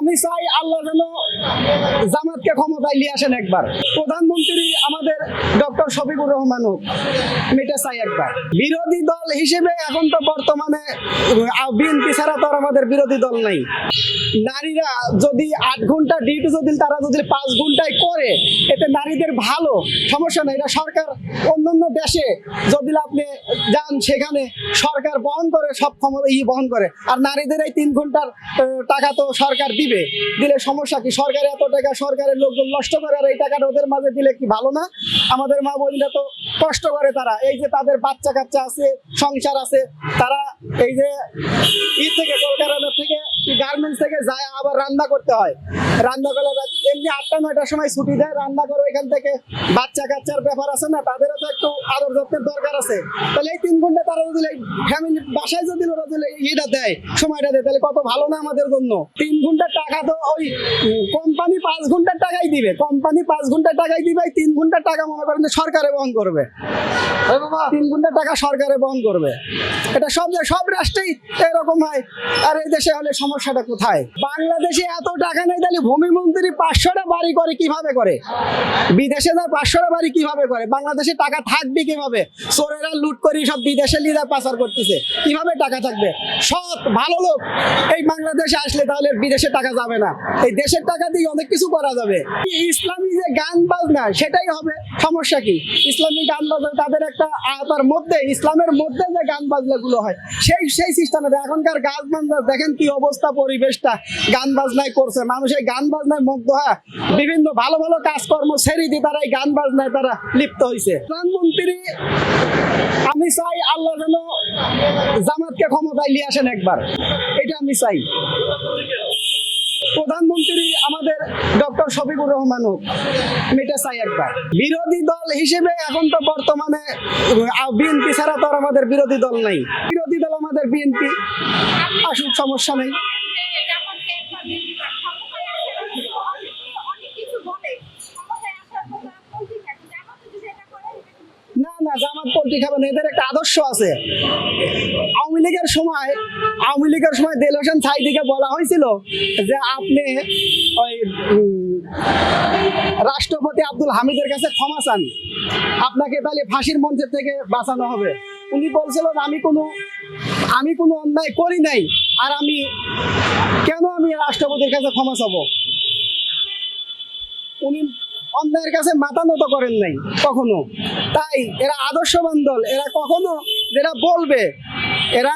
আমি চাই আল্লাহ যেন জামাতকে ক্ষমতায় নিয়ে আসেন একবার। প্রধানমন্ত্রী আমাদের ডক্টর শফিকুর রহমান হোক আমি চাই একবার। বিরোধী দল হিসেবে এখন তো বর্তমানে বিএনপি ছাড়া তো আর আমাদের বিরোধী দল নাই। নারীরা যদি আট ঘণ্টা ডিউটি যদি তারা যদি পাঁচ ঘন্টায় করে, এতে নারীদের ভালো। সমস্যা নাই, এটা সরকার অন্যান্য দেশে যদি আপনি যান সেখানে সরকার বহন করে, সব ক্ষমতা ই বহন করে। আর নারীদের এই তিন ঘণ্টার টাকা তো সরকার দিবে। দিলে সমস্যা কি? সরকার এত টাকা সরকারের লোকজন নষ্ট করে, আর এই টাকাটা ওদের মাঝে দিলে কি ভালো না? আমাদের মা বোনরা তো কষ্ট করে তারা। এই যে তাদের বাচ্চা কাচ্চা আছে, সংসার আছে, তারা এই যে ই থেকে কলকারখানা থেকে গার্মেন্টস থেকে যায়, আবার রান্না করতে হয়। রান্না করলে এমনি আটটা, নয়টার সময় ছুটি দেয়, রান্না করো এখান থেকে বাচ্চা কাচ্চার ব্যাপার আছে না, তাদেরও তো একটু আদর যত্নের দরকার আছে। তাহলে এই তিন ঘণ্টা তারা যদি ফ্যামিলি বাসায় যদি ওরা যদি ইটা দেয়, সময়টা দেয়, তাহলে কত ভালো না আমাদের জন্য? তিন ঘণ্টার টাকা তো ওই কোম্পানি পাঁচ ঘণ্টার টাকাই দিবে কোম্পানি পাঁচ ঘণ্টার টাকাই দিবে তিন ঘণ্টার টাকা মনে করেন সরকারে বহন করবে। Bye. তিন ঘণ্টা টাকা সরকারে বহন করবে। এটা সব সব রাষ্ট্রেই এরকম হয়। আর এই দেশে হলে সমস্যাটা কোথায়? বাংলাদেশে এত টাকা নেই, তাহলে ভূমিমন্ত্রী পাঁচশোটা বাড়ি করে কীভাবে করে? বিদেশে যায় পাঁচশোটা বাড়ি কীভাবে করে? বাংলাদেশে টাকা থাকবে কীভাবে? চোরেরা লুট করে সব বিদেশে লিদা পাচার করতেছে। কীভাবে টাকা থাকবে? সৎ, ভালো লোক। এই বাংলাদেশে আসলে তাহলে বিদেশে টাকা যাবে না। এই দেশের টাকা দিয়ে অনেক কিছু করা যাবে। ইসলামী যে গান বাজনা সেটাই হবে। সমস্যা কি? ইসলামী গান বাজনা তাদের একটা আয়তার মধ্যে, ইসলামের মধ্যে যে গান বাজনা গুলো হয়, সেই সেই সিস্টেমে এখনকার গান বাজনা দেখেন কি অবস্থা, পরিবেশটা। গান বাজনায় করছে। মানুষ এই গান বাজনায় মুগ্ধ, হয়? বিভিন্ন ভালো ভালো কাজকর্ম ছেড়ে দিয়ে তারা এই গান বাজনায় তারা লিপ্ত হয়েছে প্রধানমন্ত্রী, আমি চাই আল্লাহ যেন জামাতকে ক্ষমতায় নিয়ে আসেন একবার। এটা আমি চাই। প্রধানমন্ত্রী আমাদের ডক্টর শফিকুর রহমান হোক এটা চাই একবার। বিরোধী দল হিসেবে এখন তো বর্তমানে বিএনপি ছাড়া তো আর আমাদের বিরোধী দল নাই। বিরোধী দল আমাদের বিএনপি, আসুক সমস্যা নেই না না জামাত পোল্ট্রি খাবে না এদের একটা আদর্শ আছে। আওয়ামী লীগের সময়, আওয়ামী লীগের সময় দেল হোসেন সাইদিকে বলা হয়েছিল যে আপনি ওই রাষ্ট্রপতি আব্দুল হামিদের কাছে ক্ষমা চান। আপনাকে তাহলে ফাঁসির মঞ্চের থেকে বাঁচানো হবে। উনি বলছিলেন আমি কোনো আমি কোনো অন্যায় করি নাই, আর আমি কেন আমি রাষ্ট্রপতির কাছে ক্ষমা চাবো? উনি অন্যায়ের কাছে মাথা নত করেন নাই কখনো। তাই এরা আদর্শবান দল, এরা কখনো যেটা বলবে, এরা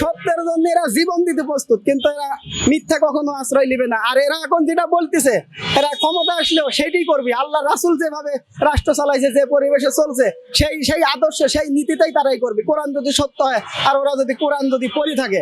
সত্যের জন্য এরা জীবন দিতে প্রস্তুত, কিন্তু এরা মিথ্যা কখনো আশ্রয় নেবে না। আর এরা এখন যেটা বলতেছে, এরা ক্ষমতা আসলেও সেটাই করবে। আল্লাহ রাসুল যেভাবে রাষ্ট্র চালাইছে, যে পরিবেশে চলছে, সেই সেই আদর্শ, সেই নীতিটাই তারাই করবে। কোরআন যদি সত্য হয়, আর ওরা যদি কোরআন যদি পড়ি থাকে